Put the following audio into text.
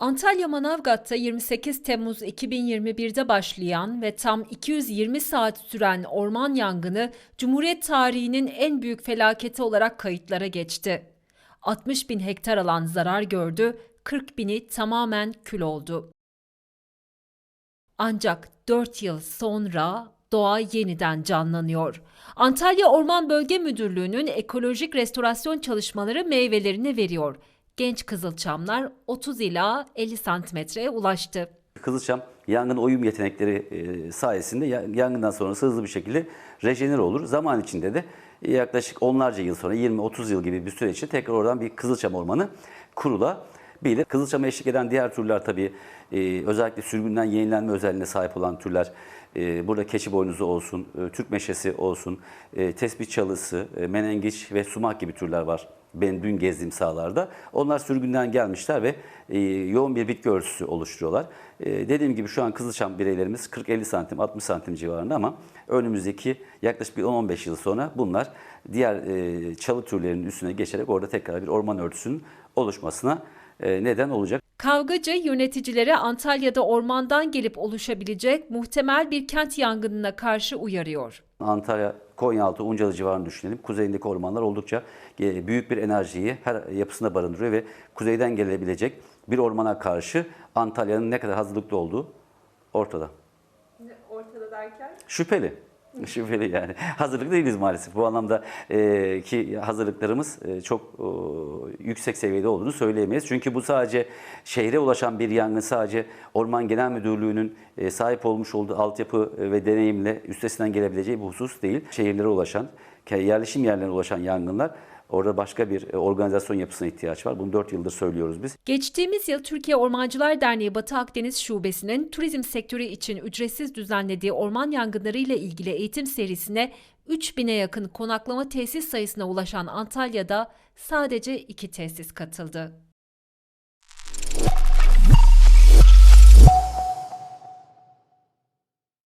Antalya Manavgat'ta 28 Temmuz 2021'de başlayan ve tam 220 saat süren orman yangını Cumhuriyet tarihinin en büyük felaketi olarak kayıtlara geçti. 60 bin hektar alan zarar gördü, 40 bini tamamen kül oldu. Ancak 4 yıl sonra doğa yeniden canlanıyor. Antalya Orman Bölge Müdürlüğü'nün ekolojik restorasyon çalışmaları meyvelerini veriyor. Genç kızılçamlar 30 ila 50 santimetreye ulaştı. Kızılçam yangın oyum yetenekleri e, sayesinde ya- yangından sonra hızlı bir şekilde rejenere olur. Zaman içinde de yaklaşık onlarca yıl sonra 20-30 yıl gibi bir süre içinde tekrar oradan bir Kızılçam ormanı kurulabilir. Kızılçama eşlik eden diğer türler tabii e, özellikle sürgünden yenilenme özelliğine sahip olan türler e, burada keçi boynuzu olsun, e, Türk meşesi olsun, e, tespih çalısı, e, menengiç ve sumak gibi türler var. Ben dün gezdiğim sahalarda. Onlar sürgünden gelmişler ve e, yoğun bir bitki örtüsü oluşturuyorlar. E, dediğim gibi şu an Kızılçam bireylerimiz 40-50 santim, 60 santim civarında ama önümüzdeki yaklaşık bir 10-15 yıl sonra bunlar diğer e, çalı türlerinin üstüne geçerek orada tekrar bir orman örtüsünün oluşmasına neden olacak. Kavgacı yöneticilere Antalya'da ormandan gelip oluşabilecek muhtemel bir kent yangınına karşı uyarıyor. Antalya, Konyaaltı, Uncalı civarını düşünelim. Kuzeyindeki ormanlar oldukça e, büyük bir enerjiyi her yapısında barındırıyor ve kuzeyden gelebilecek bir ormana karşı Antalya'nın ne kadar hazırlıklı olduğu ortada. Ortada derken? Şüpheli. Şüpheli yani. Hazırlıklı değiliz maalesef. Bu anlamda e, ki hazırlıklarımız e, çok e, yüksek seviyede olduğunu söyleyemeyiz. Çünkü bu sadece şehre ulaşan bir yangın sadece Orman Genel Müdürlüğü'nün e, sahip olmuş olduğu altyapı ve deneyimle üstesinden gelebileceği bir husus değil. Şehirlere ulaşan, yerleşim yerlerine ulaşan yangınlar orada başka bir e, organizasyon yapısına ihtiyaç var. Bunu 4 yıldır söylüyoruz biz. Geçtiğimiz yıl Türkiye Ormancılar Derneği Batı Akdeniz Şubesi'nin turizm sektörü için ücretsiz düzenlediği orman yangınları ile ilgili eğitim serisine 3000'e yakın konaklama tesis sayısına ulaşan Antalya'da sadece iki tesis katıldı.